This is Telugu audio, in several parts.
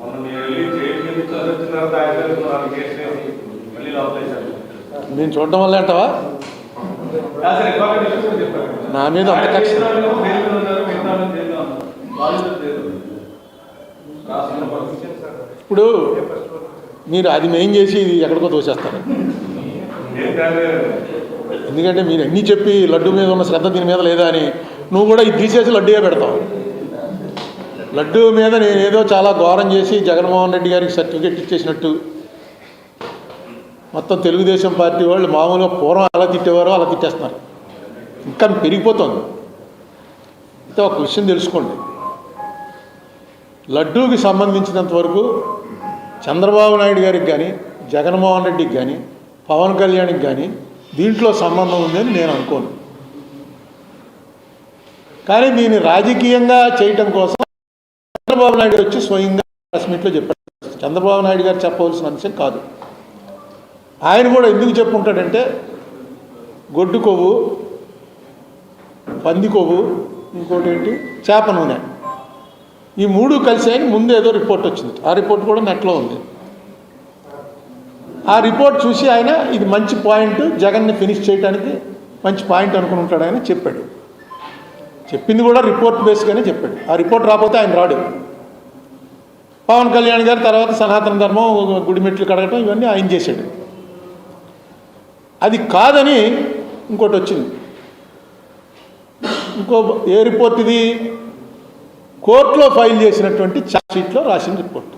మొన్న మీరు వెళ్ళి ఎందుకు మళ్ళీ లోపలేశారు నేను చూడడం వల్ల అంటావా? నా మీద అంత కక్ష. ఇప్పుడు మీరు అది మెయిన్ చేసి ఇది ఎక్కడికో తోసేస్తారు. ఎందుకంటే మీరు అన్నీ చెప్పి లడ్డు మీద ఉన్న శ్రద్ధ దీని మీద లేదా అని నువ్వు కూడా ఇది తీసేసి లడ్డూయే పెడతావు. లడ్డు మీద నేను ఏదో చాలా ఘోరం చేసి జగన్మోహన్ రెడ్డి గారికి సర్టిఫికెట్ ఇచ్చేసినట్టు. మొత్తం తెలుగుదేశం పార్టీ వాళ్ళు మామూలుగా పూర్వం అలా తిట్టేవారో అలా తిట్టేస్తున్నారు. ఇంకా పెరిగిపోతుంది. అయితే ఒక విషయం తెలుసుకోండి. లడ్డూకి సంబంధించినంత వరకు చంద్రబాబు నాయుడు గారికి కానీ జగన్మోహన్ రెడ్డికి కానీ పవన్ కళ్యాణ్కి కానీ దీంట్లో సంబంధం ఉందని నేను అనుకోను. కానీ దీన్ని రాజకీయంగా చేయటం కోసం నాయుడు వచ్చి స్వయంగా ప్రెస్ మీట్లో చెప్పాడు. చంద్రబాబు నాయుడు గారు చెప్పవలసిన అంశం కాదు. ఆయన కూడా ఎందుకు చెప్పుకుంటాడంటే గొడ్డు కొవ్వు పంది కొవ్వు ఇంకోటి ఏంటి? చేప నూనె. ఈ మూడు కలిసి ఆయన ముందు ఏదో రిపోర్ట్ వచ్చింది. ఆ రిపోర్ట్ కూడా నెట్లో ఉంది. ఆ రిపోర్ట్ చూసి ఆయన ఇది మంచి పాయింట్ జగన్ని ఫినిష్ చేయడానికి మంచి పాయింట్ అనుకుని ఉంటాడు ఆయన చెప్పాడు. చెప్పింది కూడా రిపోర్ట్ బేస్గానే చెప్పాడు. ఆ రిపోర్ట్ రాకపోతే ఆయన రాడు. పవన్ కళ్యాణ్ గారు తర్వాత సనాతన ధర్మం గుడి మెట్లు కడగటం ఇవన్నీ ఆయన చేశాడు. అది కాదని ఇంకోటి వచ్చింది. ఇంకో ఏ రిపోర్ట్ ఇది కోర్టులో ఫైల్ చేసినటువంటి షీట్లో రాసిన రిపోర్ట్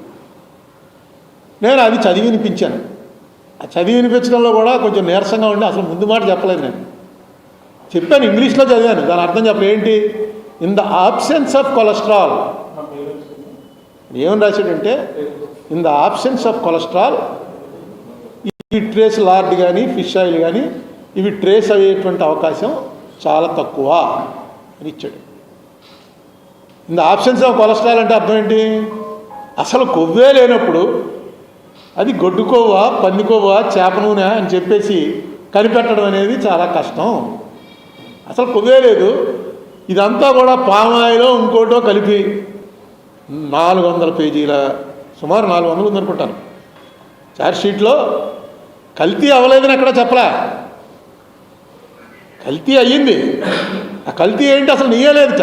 నేను అది చదివి వినిపించాను. ఆ చదివి వినిపించడంలో కూడా కొంచెం నీరసంగా ఉండి అసలు ముందు మాట చెప్పలేదు నేను. చెప్పాను ఇంగ్లీష్లో చదివాను. దాని అర్థం చెప్ప ఏంటి? In the absence of cholesterol ఏమని రాశాడంటే in the absence of cholesterol ఈ ట్రేస్ లార్డ్ కానీ ఫిష్ ఆయిల్ కానీ ఇవి ట్రేస్ అయ్యేటువంటి అవకాశం చాలా తక్కువ అని ఇచ్చాడు. In the options of cholesterol అంటే అర్థం ఏంటి? అసలు కొవ్వే లేనప్పుడు అది గొడ్డుకోవా కొవ్వ చేప నూనె అని చెప్పేసి కనిపెట్టడం అనేది చాలా కష్టం. అసలు కొవ్వే లేదు. ఇదంతా కూడా పామాయిలో ఇంకోటో కలిపి నాలుగు వందల పేజీల సుమారు నాలుగు వందలు ఉందనుకుంటాను చార్జ్ షీట్లో కల్తీ అవ్వలేదని ఎక్కడ చెప్పలా? కల్తీ అయ్యింది. ఆ కల్తీ ఏంటి అసలు నెయ్యలేదుట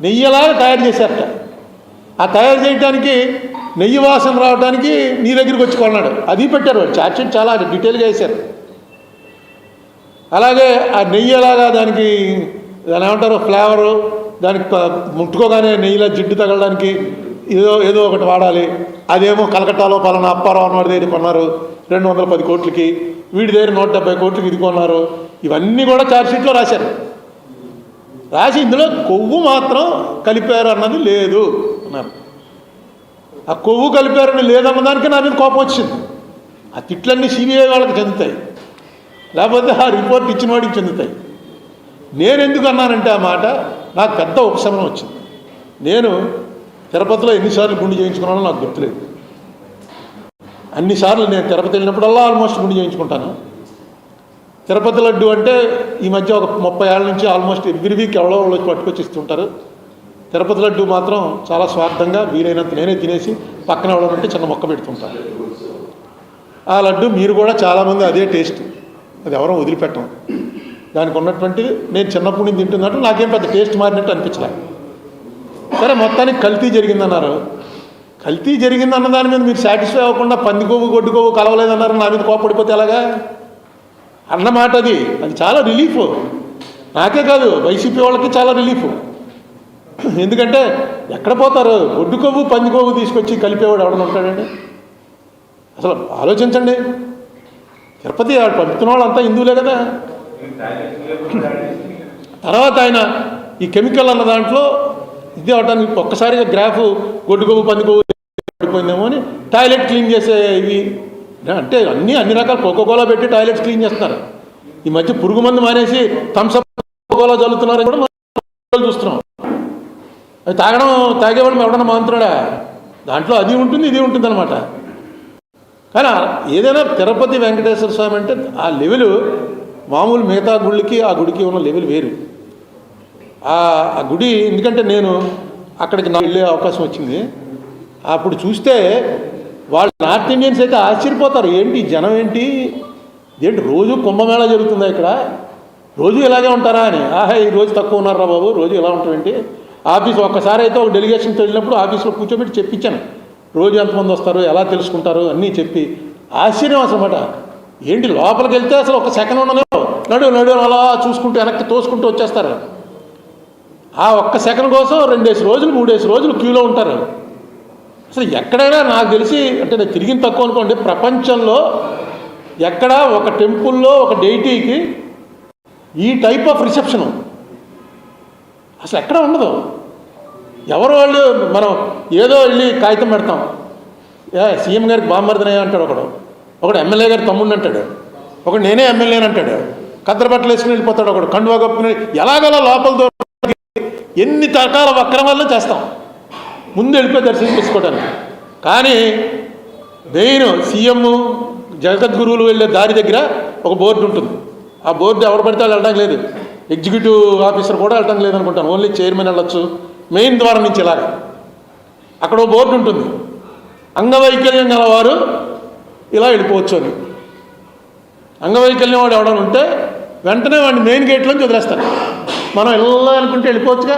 నెయ్యలాగా తయారు చేశారట ఆ తయారు చేయడానికి నెయ్యి వాసన రావడానికి నీ దగ్గరికి వచ్చి కొన్నాడు. అది పెట్టారు చార్జ్ షీట్ చాలా డీటెయిల్గా వేశారు. అలాగే ఆ నెయ్యి ఎలాగా దానికి దాని ఏమంటారు ఫ్లేవరు దానికి ముట్టుకోగానే నెయ్యిలో జిడ్డు తగలడానికి ఏదో ఏదో ఒకటి వాడాలి. అదేమో కలకట్టాలో పలానా అప్పారావు అన్నవాడి దగ్గర కొన్నారు. రెండు వందల పది కోట్లకి. వీడి దగ్గర నూట డెబ్బై కోట్లకి ఇది కొన్నారు. ఇవన్నీ కూడా ఛార్జ్షీట్లో రాశారు. రాసి ఇందులో కొవ్వు మాత్రం కలిపారు అన్నది లేదు అన్నారు. ఆ కొవ్వు కలిపారని లేదన్న దానికి నా మీద కోపం వచ్చింది. ఆ తిట్లన్నీ సిబిఐ వాళ్ళకి చెందుతాయి. లేకపోతే ఆ రిపోర్ట్ ఇచ్చిన వాడికి చెందుతాయి. నేను ఎందుకు అన్నానంటే ఆ మాట నాకు పెద్ద ఉపశమనం వచ్చింది. నేను తిరుపతిలో ఎన్నిసార్లు గుండు చేయించుకున్నానో నాకు గుర్తులేదు. అన్నిసార్లు నేను తిరుపతి వెళ్ళినప్పుడల్లా ఆల్మోస్ట్ గుండు చేయించుకుంటాను. తిరుపతి లడ్డు అంటే ఈ మధ్య ఒక ముప్పై ఏళ్ళ నుంచి ఆల్మోస్ట్ ఎవ్రీ వీక్ ఎవరో వాళ్ళు పట్టుకొచ్చి ఇస్తుంటారు తిరుపతి లడ్డు మాత్రం చాలా స్వార్థంగా వీలైనంత నేనే తినేసి పక్కన ఎవడంటే చిన్న మొక్క పెడుతుంటాను. ఆ లడ్డు మీరు కూడా చాలామంది అదే టేస్ట్. అది ఎవరో వదిలిపెట్టం దానికి ఉన్నటువంటి నేను చిన్నప్పటి నుంచి తింటున్నట్టు నాకేం పెద్ద టేస్ట్ మారినట్టు అనిపించలే. సరే మొత్తానికి కల్తీ జరిగిందన్నారు. కల్తీ జరిగిందన్న దాని మీద మీరు సాటిస్ఫై అవ్వకుండా పంది కొవ్వు గొడ్డు కొవ్వు కలవలేదన్నారు నా మీద కోపడిపోతే ఎలాగా? అన్నమాట అది. అది చాలా రిలీఫ్ నాకే కాదు వైసీపీ వాళ్ళకి చాలా రిలీఫ్ ఎందుకంటే ఎక్కడ పోతారు? గొడ్డు కొవ్వు పంది కొవ్వు తీసుకొచ్చి కలిపేవాడు ఎవడన్నా ఉంటాడండి? అసలు ఆలోచించండి. తిరుపతి పంపుతున్న వాళ్ళంతా హిందువులే కదా. తర్వాత ఆయన ఈ కెమికల్ అన్న దాంట్లో ఇది అవడానికి ఒక్కసారిగా గ్రాఫ్ గొడ్డు కొవ్వు పంది పడిపోయిందేమో అని టాయిలెట్ క్లీన్ చేసే ఇవి. అంటే అన్నీ అన్ని రకాల కోకోకోలా పెట్టి టాయిలెట్స్ క్లీన్ చేస్తున్నారు. ఈ మధ్య పురుగు మందు మానేసి థమ్స్అప్ కోకోకోలా చల్లుతున్నారు కూడా మనం చూస్తున్నాం. అది తాగడం తాగేవాడు ఎవడన్నా మాంతున్నాడా దాంట్లో అది ఉంటుంది ఇది ఉంటుంది అనమాట కానీ ఏదైనా తిరుపతి వెంకటేశ్వర స్వామి అంటే ఆ లెవెలు మామూలు మిగతా గుళ్ళకి ఆ గుడికి ఉన్న లెవెల్ వేరు. ఆ గుడి ఎందుకంటే నేను అక్కడికి నా వెళ్ళే అవకాశం వచ్చింది. అప్పుడు చూస్తే వాళ్ళు నార్త్ ఇండియన్స్ అయితే ఆశ్చర్యపోతారు. ఏంటి జనం ఏంటి? ఏంటి రోజు కుంభమేళా జరుగుతుందా ఇక్కడ? రోజు ఇలాగే ఉంటారా అని. ఆహా ఈ రోజు తక్కువ ఉన్నారా బాబు రోజు ఇలా ఉంటామేంటి ఆఫీస్ ఒక్కసారి అయితే ఒక డెలిగేషన్తో వెళ్ళినప్పుడు ఆఫీస్లో కూర్చోబెట్టి చెప్పించాను రోజు ఎంతమంది వస్తారు ఎలా తెలుసుకుంటారు అన్నీ చెప్పి ఆశ్చర్యం అసలు ఏంటి లోపలికి వెళ్తే అసలు ఒక సెకండ్ ఉండనే నడు నడు అలా చూసుకుంటూ వెనక్కి తోసుకుంటూ వచ్చేస్తారు. ఆ ఒక్క సెకండ్ కోసం రెండేసి రోజులు మూడేసి రోజులు క్యూలో ఉంటారు. అసలు ఎక్కడైనా నాకు తెలిసి అంటే నేను తిరిగిన తక్కువ అనుకోండి ప్రపంచంలో ఎక్కడ ఒక టెంపుల్లో ఒక డైటీకి ఈ టైప్ ఆఫ్ రిసెప్షను అసలు ఎక్కడ ఉండదు. ఎవరు వాళ్ళు మనం ఏదో వెళ్ళి కాగితం పెడతాం. ఏ సీఎం గారికి బాంబర్దనయ్య అంటాడు ఒకడు. ఒకడు ఎమ్మెల్యే గారి తమ్ముడు అంటాడు. ఒకడు నేనే ఎమ్మెల్యేని అంటాడు. కద్దరు బట్టలు వేసుకుని వెళ్ళిపోతాడు ఒకడు. కండువా కప్పుకుని ఎలాగలా లోపల దూరం ఎన్ని రకాల వక్రమాలను చేస్తాం. ముందు వెళ్ళిపోయి దర్శనం చేసుకోవడానికి కానీ మెయిన్ సీఎం జగద్గురువులు వెళ్ళే దారి దగ్గర ఒక బోర్డు ఉంటుంది. ఆ బోర్డు ఎవరు పడితే వెళ్ళడం లేదు. ఎగ్జిక్యూటివ్ ఆఫీసర్ కూడా వెళ్ళడం లేదు అనుకుంటాను ఓన్లీ చైర్మన్ వెళ్ళొచ్చు. మెయిన్ ద్వారం నుంచి ఇలాగ. అక్కడ ఒక బోర్డు ఉంటుంది. అంగవైకల్యం గలవారు ఇలా వెళ్ళిపోవచ్చు అని. అంగవైకల్యం వాడు ఎవడని ఉంటే వెంటనే వాడిని మెయిన్ గేట్లోంచి వదిలేస్తాను మనం ఇలా అనుకుంటే వెళ్ళిపోవచ్చుగా.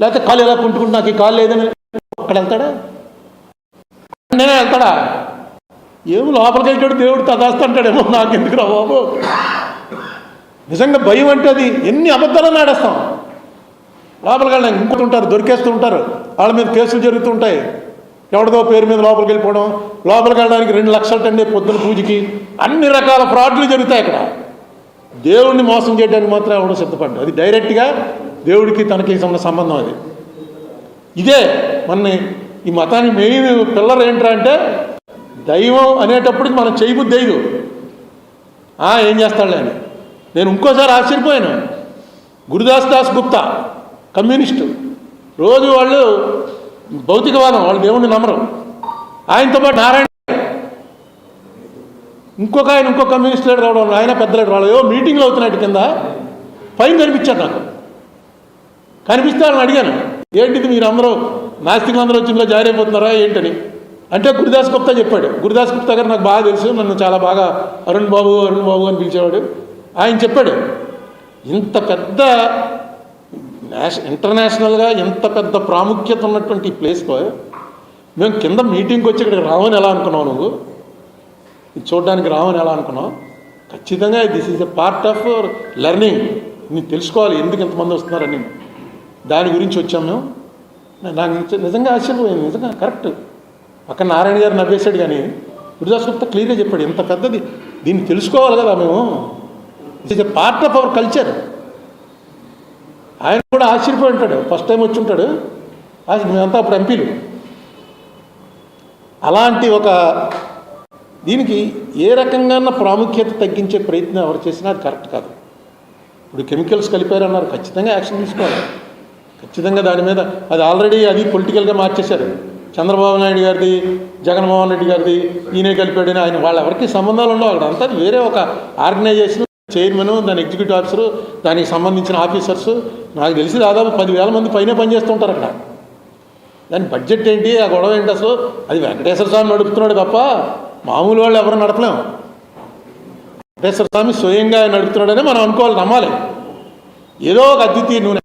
లేకపోతే కాలు ఎలా కుంటుకుంటు నాకు ఈ కాలు లేదని. అక్కడ వెళ్తాడా? నేనే వెళ్తాడా? ఏం లోపలికి వెళ్ళాడు దేవుడు తదాస్తుంటాడేమో నాకు ఎందుకు రా బాబు. నిజంగా భయం అంటే అది. ఎన్ని అబద్ధాలను ఆడేస్తాం. లోపలికి వెళ్ళడానికి ఇంకోటి ఉంటారు దొరికేస్తూ ఉంటారు. వాళ్ళ మీద కేసులు జరుగుతుంటాయి ఎవరిదో పేరు మీద లోపలికి వెళ్ళిపోవడం లోపలికి వెళ్ళడానికి రెండు లక్షలు టండే పొద్దున పూజకి అన్ని రకాల ఫ్రాడ్లు జరుగుతాయి అక్కడ. దేవుణ్ణి మోసం చేయడానికి మాత్రం ఎవడో సిద్ధపడ్డు అది డైరెక్ట్గా దేవుడికి తనకి ఉన్న సంబంధం అది. ఇదే మన ఈ మతాన్ని మెయిన్ పిల్లర్ ఏంట్రా అంటే దైవం అనేటప్పటికి మనం చేయబుద్ధి అయ్యదు "ఆ, ఏం చేస్తాడులే అని. నేను ఇంకోసారి ఆశ్చర్యపోయాను. గురుదాస్ దాస్ గుప్తా కమ్యూనిస్టు. రోజు వాళ్ళు భౌతికవాదం వాళ్ళు దేవుణ్ణి నమ్మరు. ఆయనతో పాటు నారాయణ ఇంకొక ఆయన ఇంకో కమ్యూనిస్ట్ లీడర్ రావడం ఆయన పెద్ద లీడర్ వాళ్ళు. ఏవో మీటింగ్లు అవుతున్నట్టు కింద పైన కనిపించారు నాకు. కనిపిస్తే వాళ్ళని అడిగాను. ఏంటిది మీరు అందరూ నాస్తికులు అందరూ వచ్చి ఇందులో జాయిన్ అయిపోతున్నారా? ఏంటని. అంటే గురుదాస్ గుప్తా చెప్పాడు. గురుదాస్ గుప్తా గారు నాకు బాగా తెలుసు. నన్ను చాలా బాగా అరుణ్ బాబు అరుణ్ బాబు అని పిలిచేవాడు. ఆయన చెప్పాడు ఇంత పెద్ద నేష ఇంటర్నేషనల్గా ఎంత పెద్ద ప్రాముఖ్యత ఉన్నటువంటి ప్లేస్లో మేము కింద మీటింగ్కి వచ్చి ఇక్కడికి రావని ఎలా అనుకున్నావు నువ్వు? ఇది చూడడానికి రావని ఎలా అనుకున్నావు? ఖచ్చితంగా this is a part of learning నీకు తెలుసుకోవాలి ఎందుకు ఇంతమంది వస్తున్నారని దాని గురించి వచ్చాం మేము. నాకు నిజంగా ఆశ్చర్యపోయింది. నిజంగా కరెక్ట్ పక్కన నారాయణ గారు నవ్వేశాడు కానీ గురుదాస్ గుప్తా క్లియర్గా చెప్పాడు ఇంత పెద్దది. దీన్ని తెలుసుకోవాలి కదా మేము. It is a part of our culture ఆయన కూడా ఆశ్చర్యపోయి ఉంటాడు. ఫస్ట్ టైం వచ్చి ఉంటాడు. ఆశ్చర్య- మేమంతా అప్పుడు ఎంపీలు అలాంటి ఒక దీనికి ఏ రకంగా ప్రాముఖ్యత తగ్గించే ప్రయత్నం ఎవరు చేసినా అది కరెక్ట్ కాదు. ఇప్పుడు కెమికల్స్ కలిపారన్నారు ఖచ్చితంగా యాక్షన్ తీసుకోవాలి. ఖచ్చితంగా దాని మీద అది ఆల్రెడీ అది పొలిటికల్గా మార్చేశారు. చంద్రబాబు నాయుడు గారిది జగన్మోహన్ రెడ్డి గారిది ఈయనే కలిపాడని ఆయన వాళ్ళ ఎవరికి సంబంధాలు ఉండవు. అక్కడ అంతా వేరే ఒక ఆర్గనైజేషన్ చైర్మన్ దాని ఎగ్జిక్యూటివ్ ఆఫీసరు దానికి సంబంధించిన ఆఫీసర్స్. నాకు తెలిసి దాదాపు పదివేల మంది పైన పనిచేస్తుంటారు అక్కడ. దాని బడ్జెట్ ఏంటి ఆ గొడవ ఏంటి అసలు? అది వెంకటేశ్వర స్వామి నడుపుతున్నాడు తప్ప మామూలు వాళ్ళు ఎవరు నడపలేము. వెంకటేశ్వర స్వామి స్వయంగా నడుపుతున్నాడని మనం అనుకోవాలి నమ్మాలి. ఏదో ఒక అద్వితీయ నూనె